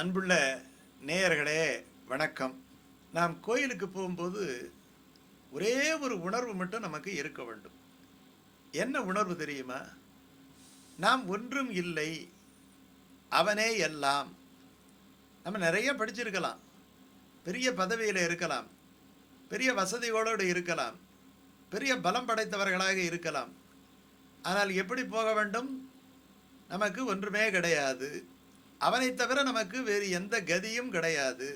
அன்புள்ள நேயர்களே வணக்கம். நாம் கோயிலுக்கு போகும்போது ஒரே ஒரு உணர்வு மட்டும் நமக்கு இருக்க வேண்டும். என்ன உணர்வு தெரியுமா? நாம் ஒன்றும் இல்லை அவனே எல்லாம். நம்ம நிறைய படிச்சிருக்கலாம். பெரிய பதவியில் இருக்கலாம். பெரிய வசதிகளோடு இருக்கலாம். பெரிய பலம் படைத்தவர்களாக இருக்கலாம். ஆனால் எப்படி போக வேண்டும்? நமக்கு ஒன்றுமே கிடையாது. அவனை தவிர நமக்கு வேறு எந்த கதியும் கிடையாது.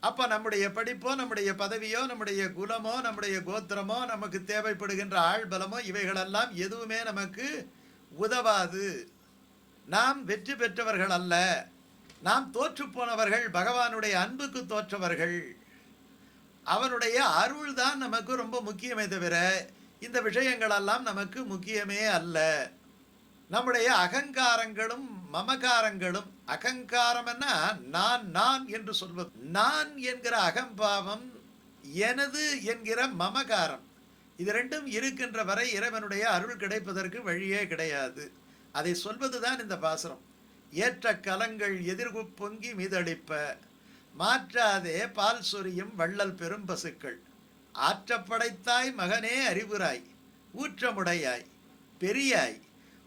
அப்போ நம்முடைய படிப்போ நம்முடைய பதவியோ நம்முடைய குலமோ நம்முடைய கோத்திரமோ நமக்கு தேவைப்படுகின்ற ஆழ்பலமோ இவைகளெல்லாம் எதுவுமே நமக்கு உதவாது. நாம் வெற்றி பெற்றவர்கள் அல்ல. நாம் தோற்றுப்போனவர்கள் பகவானுடைய அன்புக்கு தோற்றவர்கள். அவனுடைய அருள் தான் நமக்கு ரொம்ப முக்கியமே தவிர இந்த விஷயங்களெல்லாம் நமக்கு முக்கியமே அல்ல. நம்முடைய அகங்காரங்களும் மமகாரங்களும் அகங்காரம்னா நான் நான் என்று சொல்வது. நான் என்கிற அகம்பாவம் எனது என்கிற மமகாரம். இது ரெண்டும் இருக்கின்ற வரை இறைவனுடைய அருள் கிடைப்பதற்கு வழியே கிடையாது. அதை சொல்வதுதான் இந்த பாசுரம். ஏற்ற கலங்கள் எதிர்கு பொங்கி மீதளிப்ப மாற்றாதே பால் சொரியும் வள்ளல் பெரும் பசுக்கள். ஆற்றப்படைத்தாய் மகனே அறிவுராய் ஊற்றமுடையாய் பெரியாய்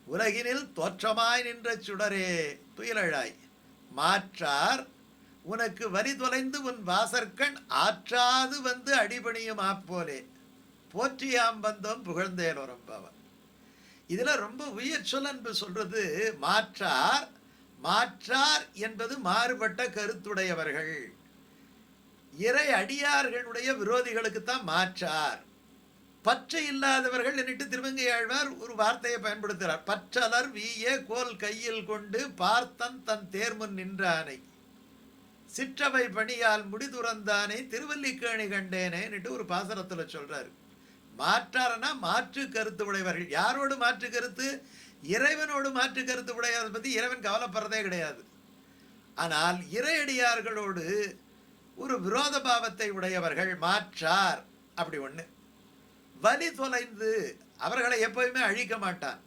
உலகினில் தோற்றமாய் நின்ற சுடரே துயிலழாய். மாற்றார் உனக்கு வரி தொலைந்து உன் வாசற்கண் ஆற்றாது வந்து அடிபணியும் ஆப்போலே. போற்றியாம் வந்தோம் புகழ்ந்தேன் ரொம்பவன் இதில் ரொம்ப உயிர் சொல்லன்பு சொல்கிறது சொல்றது மாற்றார் மாற்றார் என்பது மாறுபட்ட கருத்துடையவர்கள். இறை அடியார்களுடைய விரோதிகளுக்கு தான் மாற்றார். பற்று இல்லாதவர்கள் என்னிட்டு திருமங்கையாழ்வார் ஒரு வார்த்தையை பயன்படுத்துகிறார். பற்றலர் வீய கோல் கையில் கொண்டு பார்த்தன் தன் தேர்முன் நின்றானை. சிற்றவை பணியால் முடிதுறந்தானே திருவல்லிக்கேணி கண்டேனேன்னுட்டு ஒரு பாசனத்தில் சொல்கிறார் மாற்றாரனா மாற்று கருத்து உடையவர்கள். யாரோடு மாற்று கருத்து? இறைவனோடு மாற்று கருத்து உடையதை பற்றி இறைவன் கவலைப்படுறதே கிடையாது. ஆனால் இறையடியார்களோடு ஒரு விரோத பாவத்தை உடையவர்கள் மாற்றார். அப்படி ஒன்று வலி தொலைந்து அவர்களை எப்போதுமே அழிக்க மாட்டான்.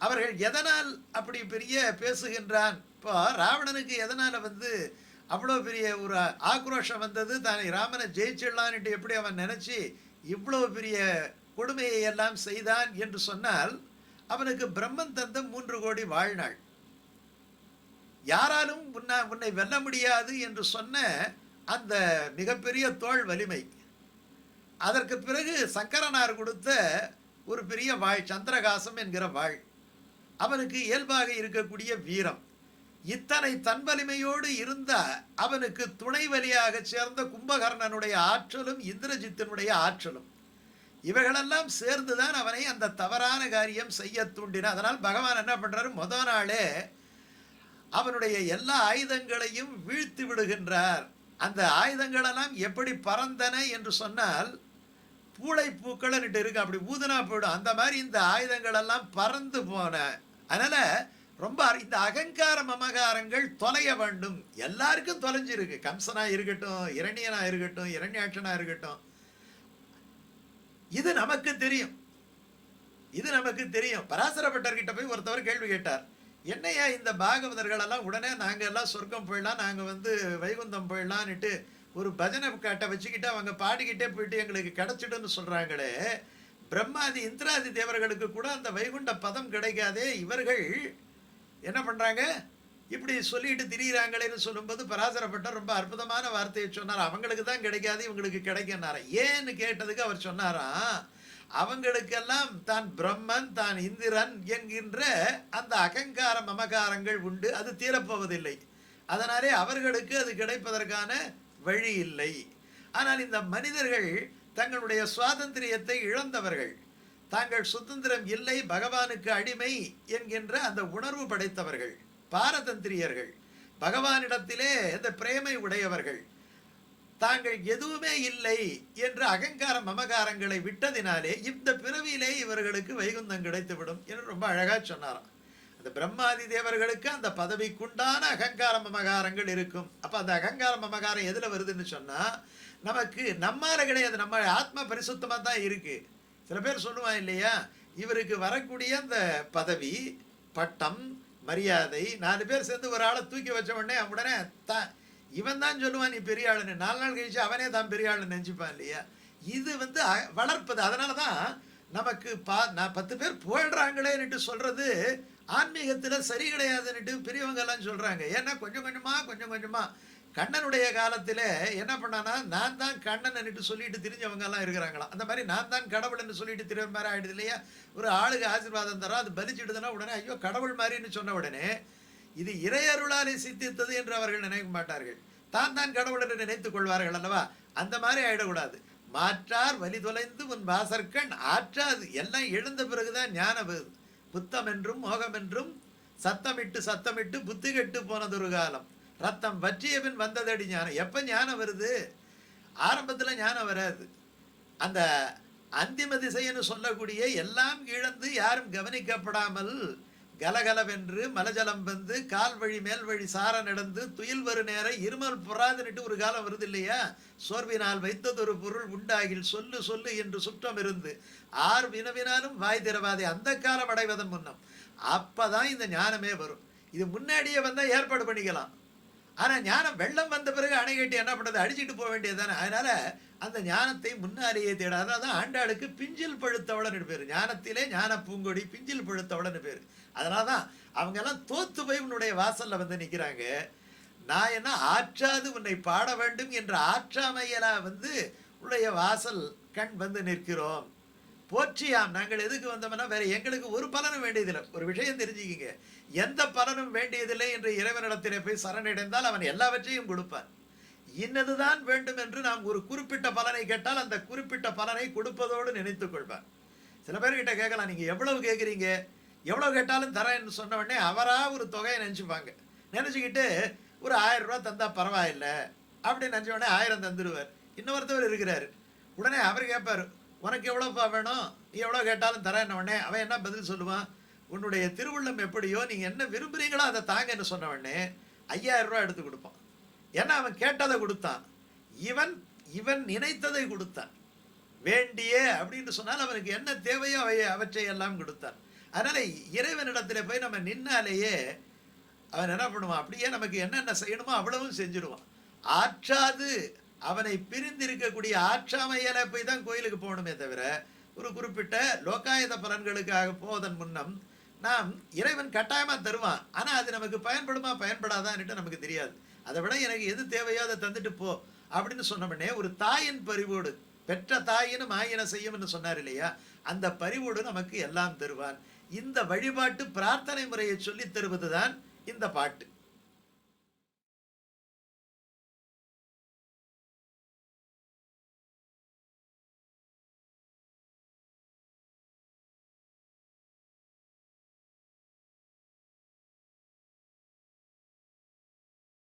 அவர்கள் எதனால் அப்படி பெரிய பேசுகின்றான்? இப்போ ராவணனுக்கு எதனால் வந்து அவ்வளோ பெரிய ஒரு ஆக்ரோஷம் வந்தது? தானே ராமனை ஜெயிச்சிடலான்ட்டு எப்படி அவன் நினச்சி இவ்வளோ பெரிய கொடுமையை எல்லாம் செய்தான் என்று சொன்னால் அவனுக்கு பிரம்மன் தந்த மூன்று கோடி வாழ்நாள். யாராலும் உன்னை உன்னை வெல்ல முடியாது என்று சொன்ன அந்த மிகப்பெரிய தோல் வலிமை. அதற்கு பிறகு சங்கரனார் கொடுத்த ஒரு பெரிய வாழ் சந்திரகாசம் என்கிற வாழ் அவனுக்கு இயல்பாக இருக்கக்கூடிய வீரம். இத்தனை தன்வலிமையோடு இருந்த அவனுக்கு துணை வலியாக சேர்ந்த கும்பகர்ணனுடைய ஆற்றலும் இந்திரஜித்தினுடைய ஆற்றலும். இவைகளெல்லாம் சேர்ந்துதான் அவனை அந்த தவறான காரியம் செய்ய தூண்டின. அதனால் பகவான் என்ன பண்ணுறாரு முத நாளே அவனுடைய எல்லா ஆயுதங்களையும் வீழ்த்தி விடுகின்றார். அந்த ஆயுதங்களெல்லாம் எப்படி பறந்தன என்று சொன்னால் பூளை பூக்கள்னுட்டு இருக்கு. அப்படி ஊதுனா போயிடும். அந்த மாதிரி இந்த ஆயுதங்கள் எல்லாம் பறந்து போன அதனால ரொம்ப இந்த அகங்கார மமகாரங்கள் தொலைய வேண்டும். எல்லாருக்கும் தொலைஞ்சிருக்கு. கம்சனா இருக்கட்டும் இரணியனா இருக்கட்டும் இரண்யாட்சனா இருக்கட்டும். இது நமக்கு தெரியும். இது நமக்கு தெரியும். பராசரப்பட்டர்கிட்ட போய் ஒருத்தவர் கேள்வி கேட்டார். என்னையா இந்த பாகவதர்கள் எல்லாம் உடனே நாங்கள் எல்லாம் சொர்க்கம் போயிடலாம் நாங்கள் வந்து வைகுந்தம் போயிடலான்ட்டு ஒரு பஜனை கட்டை வச்சுக்கிட்டு அவங்க பாடிக்கிட்டே போயிட்டு எங்களுக்கு கிடச்சிடுன்னு சொல்கிறாங்களே பிரம்மாதி இந்திராதி தேவர்களுக்கு கூட அந்த வைகுண்ட பதம் கிடைக்காதே இவர்கள் என்ன பண்ணுறாங்க இப்படி சொல்லிட்டு திரியிறாங்களேன்னு சொல்லும்போது பராசரப்பட்ட ரொம்ப அற்புதமான வார்த்தையை சொன்னார். அவங்களுக்கு தான் கிடைக்காது இவங்களுக்கு கிடைக்கனாரா ஏன்னு கேட்டதுக்கு அவர் சொன்னாராம் அவங்களுக்கெல்லாம் தான் பிரம்மன் தான் இந்திரன் என்கின்ற அந்த அகங்கார மமகாரங்கள் உண்டு. அது தீரப்போவதில்லை. அதனாலே அவர்களுக்கு அது கிடைப்பதற்கான வழி இல்லை ஆனால் இந்த மனிதர்கள் தங்களுடைய சுவாதந்திரியத்தை இழந்தவர்கள். தாங்கள் சுதந்திரம் இல்லை பகவானுக்கு அடிமை என்கின்ற அந்த உணர்வு படைத்தவர்கள் பாரதந்திரியர்கள். பகவானிடத்திலே இந்த பிரேமை உடையவர்கள். தாங்கள் எதுவுமே இல்லை என்ற அகங்கார மமகாரங்களை விட்டதினாலே இந்த பிறவியிலே இவர்களுக்கு வைகுந்தம் கிடைத்துவிடும் என்று ரொம்ப அழகாக சொன்னாராம். இந்த பிரம்மாதி தேவர்களுக்கு அந்த பதவிக்குண்டான அகங்கார மமகாரங்கள் இருக்கும். அப்போ அந்த அகங்கார மமகாரம் எதில் வருதுன்னு சொன்னால் நமக்கு நம்மால் கிடையாது. நம்ம ஆத்ம பரிசுத்தமாக தான் இருக்குது சில பேர் சொல்லுவான் இல்லையா இவருக்கு வரக்கூடிய அந்த பதவி பட்டம் மரியாதை நாலு பேர் சேர்ந்து ஒரு ஆளை தூக்கி வச்ச உடனே உடனே தான் இவன் தான் சொல்லுவான் நீ பெரிய ஆளுன்னு. நாலு நாள் கழிச்சு அவனே தான் பெரிய ஆளுன்னு நினச்சிப்பான் இல்லையா? இது வந்து வளர்ப்பது. அதனால தான் நமக்கு பா நான் பத்து பேர் புகழ்றாங்களேன்னுட்டு சொல்கிறது ஆன்மீகத்தில் சரி கிடையாதுன்னுட்டு பெரியவங்கெல்லாம் எல்லாம் ஏன்னா கொஞ்சம் கொஞ்சமாக கொஞ்சம் கொஞ்சமாக கண்ணனுடைய காலத்தில் என்ன பண்ணானா நான் தான் கண்ணன்னுட்டு சொல்லிட்டு தெரிஞ்சவங்கெல்லாம் இருக்கிறாங்களாம். அந்த மாதிரி நான் தான் கடவுள்னு சொல்லிட்டு திரிகிற மாதிரி ஆகிடுது இல்லையா? ஒரு ஆளுக்கு ஆசீர்வாதம் தரோம் அது பலிச்சுடுதுன்னா உடனே ஐயோ கடவுள் மாதிரின்னு சொன்ன உடனே இது இறையருளாலே சித்தித்தது என்று அவர்கள் நினைக்க மாட்டார்கள். தான் தான் கடவுள் என்று நினைத்துக் கொள்வார்கள் அல்லவா? அந்த மாதிரி ஆகிடக்கூடாது மாற்றார் வலி தொலைந்து உன் வாசற்கண் ஆற்றாது. எல்லாம் எழுந்த பிறகுதான் ஞானம் வருது புத்தம் என்றும் மோகம் என்றும் சத்தமிட்டு சத்தமிட்டு புத்தி கெட்டு போனதொரு காலம். ரத்தம் வற்றிய பின் வந்ததடி ஞானம். எப்போ ஞானம் வருது? ஆரம்பத்தில் ஞானம் வராது. அந்த அந்திம திசைன்னு சொல்லக்கூடிய எல்லாம் இழந்து யாரும் கவனிக்கப்படாமல் கலகலவென்று மலஜலம் வந்து கால் வழி மேல் வழி சார நடந்து துயில் வரு நேர இருமல் புறாதுன்னுட்டு ஒரு காலம் வருது இல்லையா சோர்வினால் வைத்ததொரு பொருள் உண்டாகில் சொல்லு சொல்லு என்று சுற்றம் இருந்து ஆர் வினவினாலும் வாய் திறவாதே. அந்த காலம் அடைவதன் முன்னம். அப்பதான் இந்த ஞானமே வரும். இது முன்னாடியே வந்தால் ஏற்பாடு பண்ணிக்கலாம். ஆனால் ஞானம் வெள்ளம் வந்த பிறகு அணை கட்டி என்ன பண்ணுறது அடிச்சுட்டு போக வேண்டியது தானே. அதனால் அந்த ஞானத்தை முன்னாலேயே தேடாத அதான் தான் ஆண்டாளுக்கு பிஞ்சில் பழுத்தவளன்னு பேர். ஞானத்திலே ஞான பூங்கொடி பிஞ்சில் பழுத்தவளன்னு பேர். அதனால தான் அவங்க எல்லாம் தோத்து போய் உன்னுடைய வாசலில் வந்து நிற்கிறாங்க நான் என்ன ஆற்றாது உன்னை பாட வேண்டும் என்ற ஆற்றாமையலா வந்து உன்னுடைய வாசல் கண் வந்து நிற்கிறோம். போற்றியாம் நாங்கள் எதுக்கு வந்தோம்னா வேற எங்களுக்கு ஒரு பலனும் வேண்டியதில்லை. ஒரு விஷயம் தெரிஞ்சுக்கிங்க. எந்த பலனும் வேண்டியதில்லை என்று இறைவனிடத்திலே போய் சரணடைந்தால் அவன் எல்லாவற்றையும் கொடுப்பான். இன்னதுதான் வேண்டும் என்று நாம் ஒரு குறிப்பிட்ட பலனை கேட்டால் அந்த குறிப்பிட்ட பலனை கொடுப்பதோடு நினைத்துக் கொள்வான். சில பேர்கிட்ட கேட்கலாம் நீங்கள் எவ்வளவு கேட்குறீங்க? எவ்வளோ கேட்டாலும் தரேன்னு சொன்ன உடனே அவராக ஒரு தொகையை நினச்சிப்பாங்க. நினச்சிக்கிட்டு ஒரு ஆயிரம் ரூபா தந்தால் பரவாயில்ல. அப்படின்னு நினச்ச உடனே ஆயிரம் தந்துடுவார் இன்னொருத்தவர் இருக்கிறார். உடனே அவர் கேட்பார் உனக்கு எவ்வளோப்பா வேணும்? நீ எவ்வளோ கேட்டாலும் தரேன் உடனே. அவன் என்ன பதில் சொல்லுவான்? உன்னுடைய திருவுள்ளம் எப்படியோ நீங்கள் என்ன விரும்புகிறீங்களோ அதை தாங்கன்னு சொன்ன உடனே ஐயாயிரம் ரூபா எடுத்து கொடுப்பான். ஏன்னா அவன் கேட்டதை கொடுத்தான். இவன் இவன் நினைத்ததை கொடுத்தான். வேண்டிய அப்படின்னு சொன்னால் அவனுக்கு என்ன தேவையோ அவை அவற்றை எல்லாம் கொடுத்தான். அதனால் இறைவனிடத்தில் போய் நம்ம நின்னாலேயே அவன் என்ன பண்ணுவான்? அப்படியே நமக்கு என்னென்ன செய்யணுமோ அவ்வளவும் செஞ்சிடுவான். ஆற்றாது. அவனை பிரிந்திருக்கக்கூடிய ஆற்றாமையில போய் தான் கோயிலுக்கு போகணுமே தவிர ஒரு குறிப்பிட்ட லோக்காயுத பலன்களுக்காக போவதன் முன்னம் நாம் இறைவன் கட்டாயமாக தருவான். ஆனால் அது நமக்கு பயன்படுமா பயன்படாதான்னுட்டு நமக்கு தெரியாது. அதை விட எனக்கு எது தேவையோ அதை தந்துட்டு போ அப்படின்னு சொன்னோடனே ஒரு தாயின் பரிவோடு பெற்ற தாயினும் ஆயின செய்யும்னு சொன்னார் இல்லையா? அந்த பரிவோடு நமக்கு எல்லாம் தருவான். இந்த வழிபாட்டு பிரார்த்தனை முறையை சொல்லித் தருவதுதான் இந்த பாட்டு.